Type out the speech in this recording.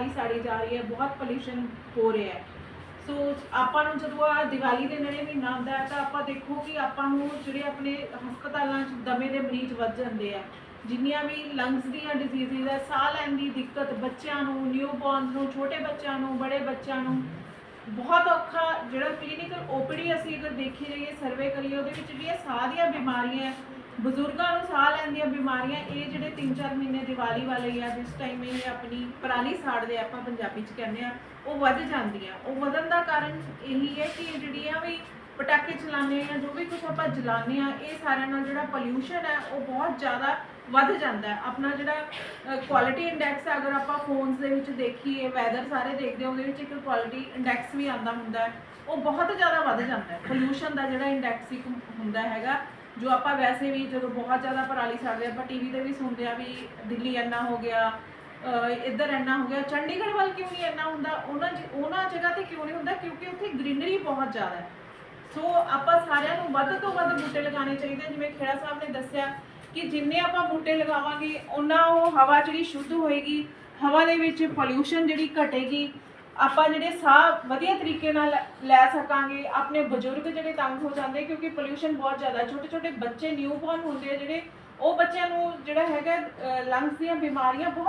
ਪਰਾਲੀ ਸਾੜੀ ਜਾ ਰਹੀ ਹੈ, ਬਹੁਤ ਪੋਲੂਸ਼ਨ ਹੋ ਰਿਹਾ ਹੈ। ਸੋ ਆਪਾਂ ਨੂੰ ਜਦੋਂ ਆ ਦੀਵਾਲੀ ਦੇ ਨੇੜੇ ਮਹੀਨਾ ਆਉਂਦਾ ਹੈ, ਤਾਂ ਆਪਾਂ ਦੇਖੋ ਕਿ ਆਪਾਂ ਨੂੰ ਜਿਹੜੇ ਆਪਣੇ ਹਸਪਤਾਲਾਂ 'ਚ ਦਮੇ ਦੇ ਮਰੀਜ਼ ਵੱਧ ਜਾਂਦੇ ਆ। ਜਿੰਨੀਆਂ ਵੀ ਲੰਗਸ ਦੀਆਂ ਡਿਜ਼ੀਜ਼ਸ ਹੈ, ਸਾਹ ਲੈਣ ਦੀ ਦਿੱਕਤ ਬੱਚਿਆਂ ਨੂੰ ਨਿਊਬੋਰਨ ਨੂੰ, ਛੋਟੇ ਬੱਚਿਆਂ ਨੂੰ, ਬੜੇ ਬੱਚਿਆਂ ਨੂੰ, ਬਹੁਤ ਔਖਾ ਜਿਹੜਾ ਕਲੀਨਿਕਲ ਓਪੀਡੀ ਅਸੀਂ ਅਗਰ ਦੇਖੀ ਜਾਈਏ ਸਰਵੇ ਕਰੀਏ, ਉਹਦੇ ਵਿੱਚ ਜਿਹੜੀਆਂ ਸਾਹ ਦੀਆਂ ਬਿਮਾਰੀਆਂ ਬਜ਼ੁਰਗਾਂ ਨੂੰ ਸਾਹ ਲੈਣ ਦੀਆਂ ਬਿਮਾਰੀਆਂ ਇਹ ਜਿਹੜੇ 3-4 ਮਹੀਨੇ ਦੀਵਾਲੀ ਵਾਲੇ ਆ ਜਿਸ ਟਾਈਮ ਇਹ ਆਪਣੀ ਪਰਾਲੀ ਸਾੜਦੇ ਆ, ਆਪਾਂ ਪੰਜਾਬੀ ਚ ਕਹਿੰਦੇ ਆ ਉਹ ਵੱਧ ਜਾਂਦੀਆਂ। ਉਹ ਵਧਣ ਦਾ ਕਾਰਨ ਇਹੀ ਹੈ ਕਿ ਇਹ ਜਿਹੜੀਆਂ ਵੀ ਪਟਾਕੇ ਚਲਾਉਂਦੇ ਆ ਜੋ ਵੀ ਕੁਝ ਆਪਾਂ ਜਲਾਉਂਦੇ ਆ ਇਹ ਸਾਰਿਆਂ ਨਾਲ ਜਿਹੜਾ ਪੋਲਿਊਸ਼ਨ ਹੈ ਉਹ ਬਹੁਤ ਜ਼ਿਆਦਾ ਵੱਧ ਜਾਂਦਾ ਹੈ। ਆਪਣਾ ਜਿਹੜਾ ਕੁਆਲਿਟੀ ਇੰਡੈਕਸ ਅਗਰ ਆਪਾਂ ਫੋਨਸ ਦੇ ਵਿੱਚ ਦੇਖੀਏ ਵੈਦਰ ਸਾਰੇ ਦੇਖਦੇ ਹਾਂ ਉਹਦੇ ਵਿੱਚ ਇੱਕ ਕੁਆਲਿਟੀ ਇੰਡੈਕਸ ਵੀ ਆਉਂਦਾ ਹੁੰਦਾ ਹੈ। ਉਹ ਬਹੁਤ ਜ਼ਿਆਦਾ ਵੱਧ ਜਾਂਦਾ ਹੈ। ਪੋਲਿਊਸ਼ਨ ਦਾ ਜਿਹੜਾ ਇੰਡੈਕਸ ਇੱਕ ਹੁੰਦਾ ਹੈਗਾ ਜੋ ਆਪਾਂ ਵੈਸੇ ਵੀ ਜਦੋਂ ਬਹੁਤ ਜ਼ਿਆਦਾ ਪਰਾਲੀ ਸਾੜਦੇ ਆਪਾਂ ਟੀਵੀ ਤੇ ਵੀ ਸੁਣਦੇ ਆ ਵੀ ਦਿੱਲੀ ਇੰਨਾ ਹੋ ਗਿਆ ਇੱਧਰ ਇੰਨਾ ਹੋ ਗਿਆ, ਚੰਡੀਗੜ੍ਹ ਵੱਲ ਕਿਉਂ ਨਹੀਂ ਇੰਨਾ ਹੁੰਦਾ? ਉਹਨਾਂ ਜ- ਉਹਨਾਂ ਜਗ੍ਹਾ ਤੇ ਕਿਉਂ ਨਹੀਂ ਹੁੰਦਾ? ਕਿਉਂਕਿ ਉੱਥੇ ਗ੍ਰੀਨਰੀ ਬਹੁਤ ਜ਼ਿਆਦਾ ਹੈ। ਸੋ ਆਪਾਂ ਸਾਰਿਆਂ ਨੂੰ ਵੱਧ ਤੋਂ ਵੱਧ ਬੂਟੇ ਲਗਾਉਣੇ ਚਾਹੀਦੇ ਜਿਵੇਂ ਖੇੜਾ ਸਾਹਿਬ ਨੇ ਦੱਸਿਆ ਕਿ ਜਿੰਨੇ ਆਪਾਂ ਬੂਟੇ ਲਗਾਵਾਂਗੇ, ਉਹਨਾਂ ਉਹ ਹਵਾ ਜਿਹੜੀ ਸ਼ੁੱਧ ਹੋਏਗੀ, ਹਵਾ ਦੇ ਵਿੱਚ ਪੋਲਿਊਸ਼ਨ ਜਿਹੜੀ ਘਟੇਗੀ ਆਪਾਂ ਜਿਹੜੇ ਸਾਹ ਵਧੀਆ ਤਰੀਕੇ ਨਾਲ ਲੈ ਸਕਾਂਗੇ, ਆਪਣੇ ਬਜ਼ੁਰਗ ਜਿਹੜੇ ਤੰਗ ਹੋ ਜਾਂਦੇ, ਕਿਉਂਕਿ ਪੋਲਿਊਸ਼ਨ ਬਹੁਤ ਜ਼ਿਆਦਾ ਛੋਟੇ ਛੋਟੇ ਬੱਚੇ ਨਿਊਬੋਰਨ ਹੁੰਦੇ ਆ ਜਿਹੜੇ, ਉਹ ਬੱਚਿਆਂ ਨੂੰ ਜਿਹੜਾ ਹੈਗਾ ਲੰਗਸ ਦੀਆਂ ਬਿਮਾਰੀਆਂ ਬਹੁਤ